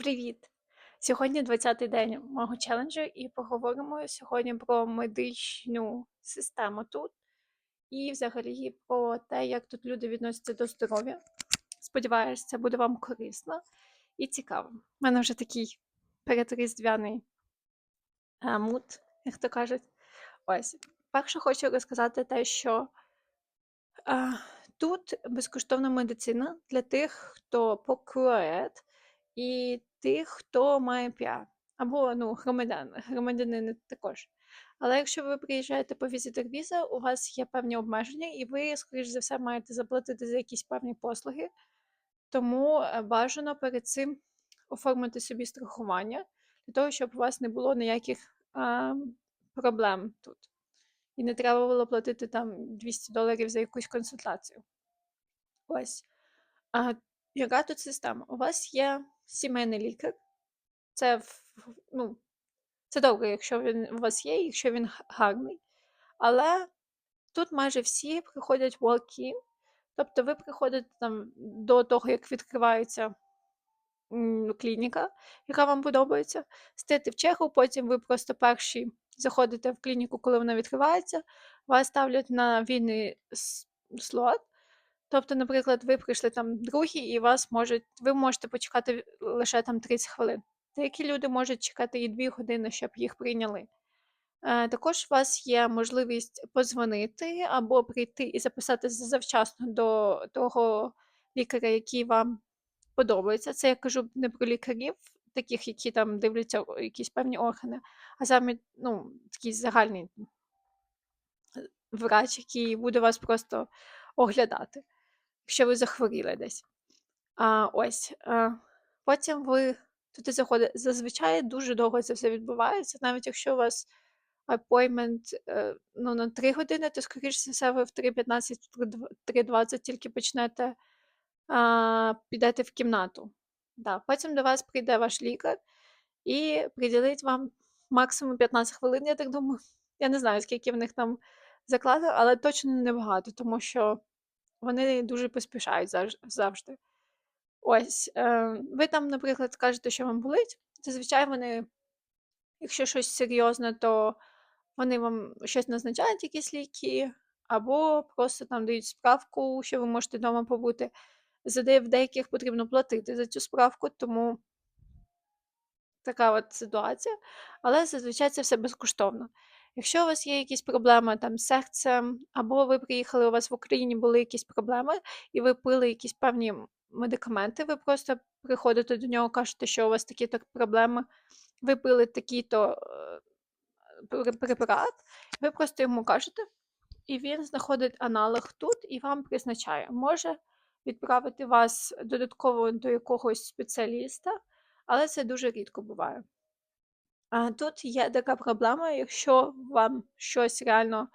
Привіт! Сьогодні 20-й день мого челенджу, і поговоримо сьогодні про медичну систему тут і взагалі про те, як тут люди відносяться до здоров'я. Сподіваюсь, це буде вам корисно і цікаво. У мене вже такий передріздвяний е, мут, як то кажуть. Ось. Перше хочу розказати те, що е, тут безкоштовна медицина для тих, хто покроет, і тих, хто має піар. Або ну, громадян, громадянини також. Але якщо ви приїжджаєте по візитор віза, у вас є певні обмеження, і ви, скоріш за все, маєте заплатити за якісь певні послуги. Тому е, бажано перед цим оформити собі страхування для того, щоб у вас не було ніяких а, проблем тут. І не треба було платити там 200 доларів за якусь консультацію. Ось. А яка тут система? У вас є сімейний лікар. Це ну, це добре, якщо він у вас є, якщо він гарний. Але тут майже всі приходять walk-in. Тобто ви приходите там до того, як відкривається клініка, яка вам подобається, стаєте в чергу, потім ви просто перші заходите в клініку, коли вона відкривається, вас ставлять на вільний слот. Тобто, наприклад, ви прийшли там другі, і вас можуть, ви можете почекати лише там 30 хвилин. Деякі люди можуть чекати і 2 години, щоб їх прийняли. Е, Також у вас є можливість подзвонити або прийти і записатися завчасно до того лікаря, який вам подобається. Це я кажу не про лікарів, таких, які там дивляться якісь певні органи, а саме ну, такий загальний е, врач, який буде вас просто оглядати, якщо ви захворіли десь. А, ось. А, потім ви туди заходите. Зазвичай дуже довго це все відбувається, навіть якщо у вас е, ну, на 3 години, то, скоріш за все, ви в 3.15, 3.20 тільки почнете а, підете в кімнату. Да. Потім до вас прийде ваш лікар і приділить вам максимум 15 хвилин, я так думаю. Я не знаю, скільки в них там закладено, але точно небагато, тому що вони дуже поспішають завж- завжди. Ось, е, ви там, наприклад, кажете, що вам болить. Зазвичай вони, якщо щось серйозне, то вони вам щось назначають, якісь ліки, або просто там дають справку, що ви можете вдома побути. За де в деяких потрібно платити за цю справку, тому така от ситуація. Але зазвичай це все безкоштовно. Якщо у вас є якісь проблеми там з серцем, або ви приїхали, у вас в Україні були якісь проблеми, і ви пили якісь певні медикаменти, ви просто приходите до нього, кажете, що у вас такі то проблеми, ви пили такий-то е, препарат, ви просто йому кажете, і він знаходить аналог тут і вам призначає. Може відправити вас додатково до якогось спеціаліста, але це дуже рідко буває. А тут є така проблема, якщо вам щось реально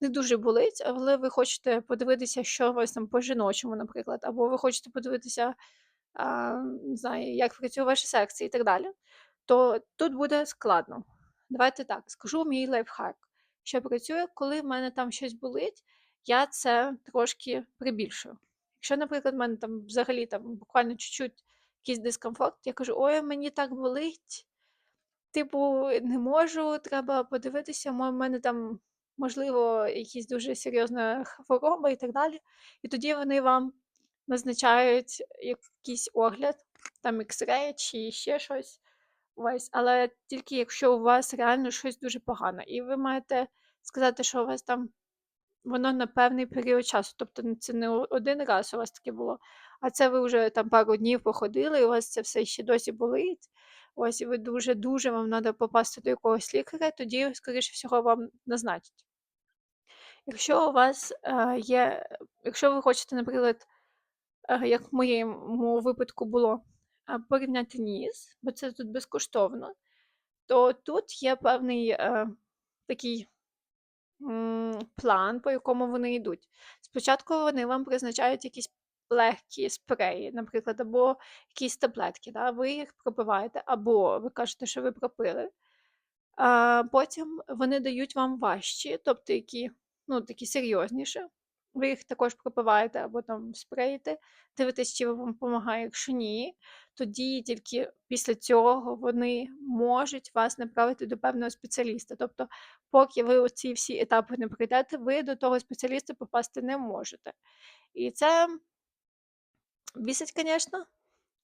не дуже болить, але ви хочете подивитися, що у вас там по жіночому, наприклад, або ви хочете подивитися, а, не знаю, як працює ваше серце і так далі, то тут буде складно. Давайте так, скажу мій лайфхак, що працює, коли в мене там щось болить, я це трошки прибільшую. Якщо, наприклад, в мене там взагалі там буквально чуть-чуть якийсь дискомфорт, я кажу, ой, мені так болить. Типу, не можу, треба подивитися, в мене там, можливо, якісь дуже серйозна хвороба і так далі. І тоді вони вам назначають якийсь огляд, там X-ray чи ще щось. Ось, але тільки якщо у вас реально щось дуже погане, і ви маєте сказати, що у вас там воно на певний період часу. Тобто це не один раз у вас таке було, а це ви вже там пару днів походили, і у вас це все ще досі болить. Ось, і ви дуже-дуже вам треба попасти до якогось лікаря, тоді, скоріше всього, вам назначать. Якщо у вас е, є, якщо ви хочете, наприклад, е, як в моєму випадку було, е, порівняти ніс, бо це тут безкоштовно, то тут є певний е, такий план, по якому вони йдуть. Спочатку вони вам призначають якісь легкі спреї, наприклад, або якісь таблетки. Да? Ви їх пропиваєте, або ви кажете, що ви пропили. А потім вони дають вам важчі, тобто які, ну, такі серйозніші. ви їх також пропиваєте або там спреїте, дивитесь, чи вам допомагає. Якщо ні, тоді тільки після цього вони можуть вас направити до певного спеціаліста. Тобто, поки ви оці всі етапи не пройдете, ви до того спеціаліста попасти не можете. І це бісить, звісно,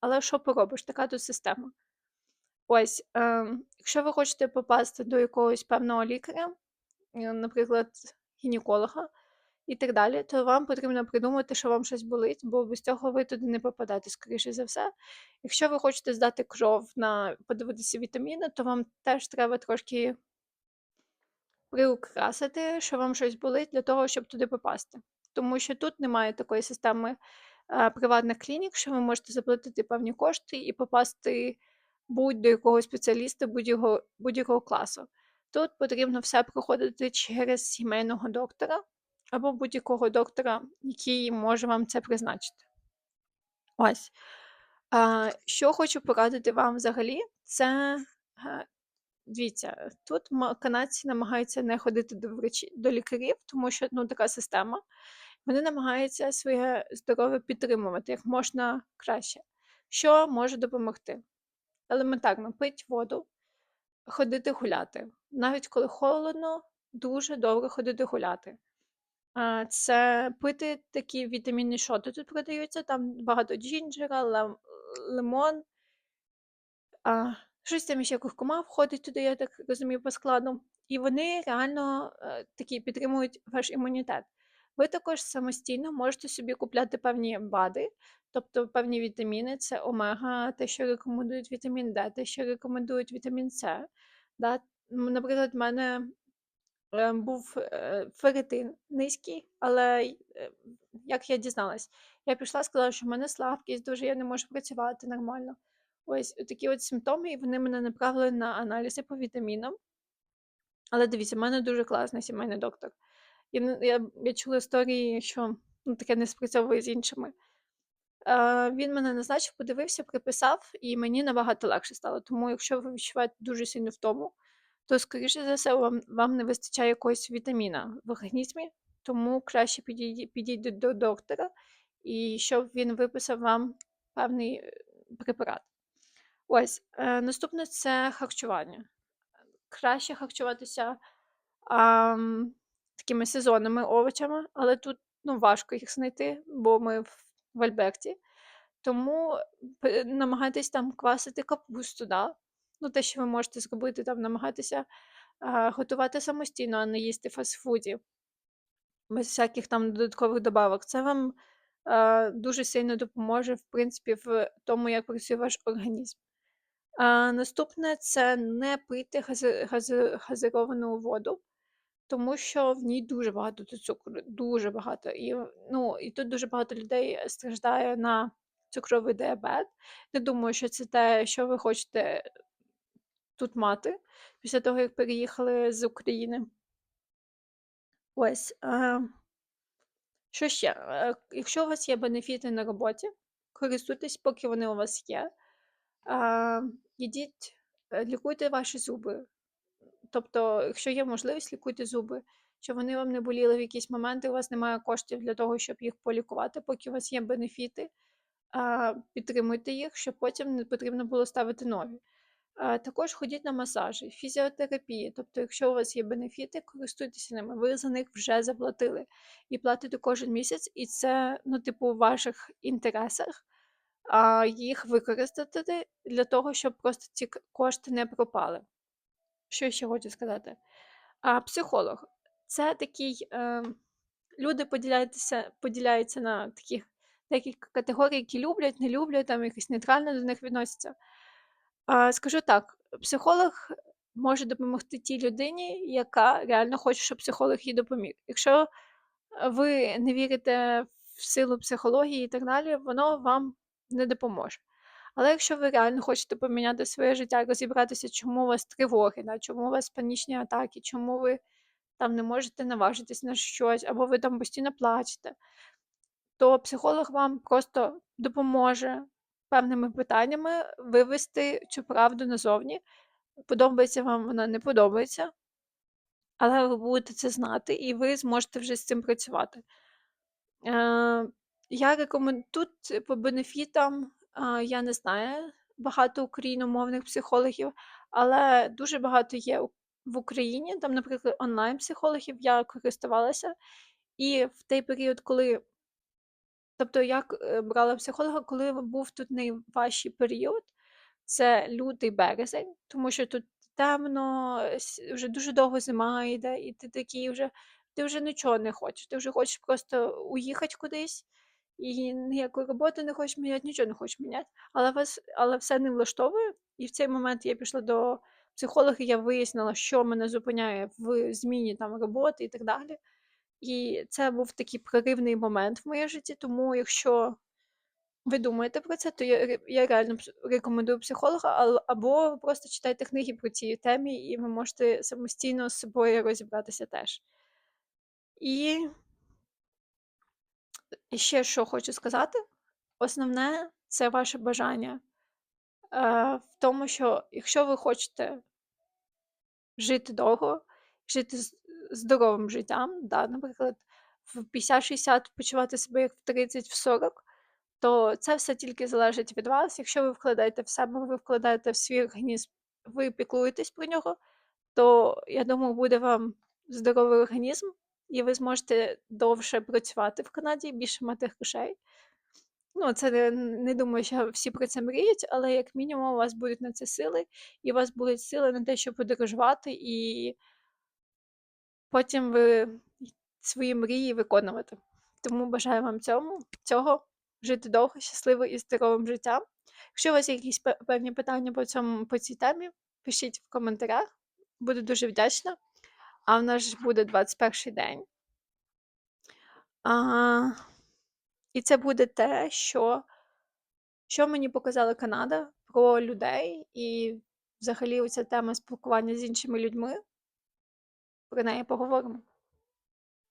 але що поробиш, така тут система. Ось, е, якщо ви хочете попасти до якогось певного лікаря, е, наприклад, гінеколога і так далі, то вам потрібно придумати, що вам щось болить, бо без цього ви туди не попадете, скоріше за все. Якщо ви хочете здати кров на подивитися вітаміни, то вам теж треба трошки приукрасити, що вам щось болить для того, щоб туди попасти. Тому що тут немає такої системи приватних клінік, що ви можете заплатити певні кошти і попасти будь-до якого спеціаліста будь-якого будь-якого класу. Тут потрібно все проходити через сімейного доктора або будь-якого доктора, який може вам це призначити. Ось. Що хочу порадити вам взагалі, це е, дивіться, тут канадці намагаються не ходити до врачі, до лікарів, тому що ну, така система. Вони намагаються своє здоров'я підтримувати як можна краще. Що може допомогти? Елементарно пить воду, ходити гуляти. Навіть коли холодно, дуже добре ходити гуляти. Це пити такі вітамінні шоти тут продаються, там багато джинджера, лимон, щось там ще куркума входить туди, я так розумію, по складу. І вони реально е, такі підтримують ваш імунітет. Ви також самостійно можете собі купляти певні БАДи, тобто певні вітаміни, це омега, те, що рекомендують вітамін Д, те, що рекомендують вітамін С. Да? Наприклад, в мене е, був е, ферритин низький, але е, як я дізналась, я пішла, сказала, що в мене слабкість, дуже я не можу працювати нормально. Ось такі от симптоми, і вони мене направили на аналізи по вітамінам. Але дивіться, в мене дуже класний сімейний доктор. Я, я, я чула історії, що ну, таке не спрацьовує з іншими. Е, він мене назначив, подивився, приписав, і мені набагато легше стало. Тому, якщо ви відчуваєте дуже сильно втому, то, скоріше за все, вам, вам не вистачає якогось вітаміна в організмі, тому краще підійдіть, підійдіть до доктора, і щоб він виписав вам певний е, препарат. Ось, е, наступне це харчування. Краще харчуватися ам, такими сезонними овочами, але тут ну, важко їх знайти, бо ми в, Альберті. Тому намагайтесь там квасити капусту, да? ну, те, що ви можете зробити, там намагатися а, готувати самостійно, а не їсти фастфуді, без всяких там додаткових добавок. Це вам а, дуже сильно допоможе, в принципі, в тому, як працює ваш організм. А, наступне це не пити гази, гази, газировану воду, тому що в ній дуже багато цукру, дуже багато. І, ну, і тут дуже багато людей страждає на цукровий діабет. Не думаю, що це те, що ви хочете тут мати після того, як переїхали з України. Ось. А, що ще? Е, Якщо у вас є бенефіти на роботі, користуйтесь, поки вони у вас є. А, Ідіть, е, лікуйте ваші зуби. Тобто, якщо є можливість, лікуйте зуби, щоб вони вам не боліли в якісь моменти, у вас немає коштів для того, щоб їх полікувати, поки у вас є бенефіти, підтримуйте їх, щоб потім не потрібно було ставити нові. Також ходіть на масажі, фізіотерапії. Тобто, якщо у вас є бенефіти, користуйтеся ними. Ви за них вже заплатили і платите кожен місяць, і це, ну, типу, в ваших інтересах їх використати для того, щоб просто ці кошти не пропали. Що ще хочу сказати? А, психолог це такий. Е, люди поділяються, поділяються на таких декілька категорій, які люблять, не люблять, там якось нейтрально до них відносяться. А, скажу так: психолог може допомогти тій людині, яка реально хоче, щоб психолог їй допоміг. Якщо ви не вірите в силу психології і так далі, воно вам не допоможе. Але якщо ви реально хочете поміняти своє життя, розібратися, чому у вас тривоги, да, чому у вас панічні атаки, чому ви там не можете наважитись на щось, або ви там постійно плачете, то психолог вам просто допоможе певними питаннями вивести цю правду назовні. Подобається вам вона не подобається, але ви будете це знати, і ви зможете вже з цим працювати. Е, я рекомен тут по бенефітам, я не знаю багато україномовних психологів, але дуже багато є в Україні. Там, наприклад, онлайн-психологів я користувалася, і в той період, коли тобто я е, брала психолога, коли був тут найважчий період, це лютий, березень, тому що тут темно, вже дуже довго зима йде, і ти такий вже ти вже нічого не хочеш. Ти вже хочеш просто уїхати кудись, і ніяку роботу не хочеш міняти, нічого не хочеш міняти. Але вас але все не влаштовує. І в цей момент я пішла до психолога, я вияснила, що мене зупиняє в зміні там роботи і так далі. І це був такий проривний момент в моєму житті. Тому якщо ви думаєте про це, то я я реально рекомендую психолога, або просто читайте книги по цій темі, і ви можете самостійно з собою розібратися теж. І і ще що хочу сказати. Основне це ваше бажання, е, в тому, що якщо ви хочете жити довго, жити здоровим життям, да, наприклад, в 50-60 почувати себе як в 30, в 40, то це все тільки залежить від вас. Якщо ви вкладаєте в себе, ви вкладаєте в свій організм, ви піклуєтесь про нього, то я думаю, буде вам здоровий організм, і ви зможете довше працювати в Канаді, більше мати грошей. Ну, це не думаю, що всі про це мріють, але як мінімум у вас будуть на це сили, і у вас будуть сили на те, щоб подорожувати, і потім ви свої мрії виконувати. Тому бажаю вам цьому цього, жити довго, щасливим і здоровим життям. Якщо у вас є якісь певні питання по цьому по цій темі, пишіть в коментарях, буду дуже вдячна. А в нас ж буде 21 день. А, і це буде те, що що мені показала Канада про людей, і взагалі оця тема спілкування з іншими людьми. Про неї поговоримо.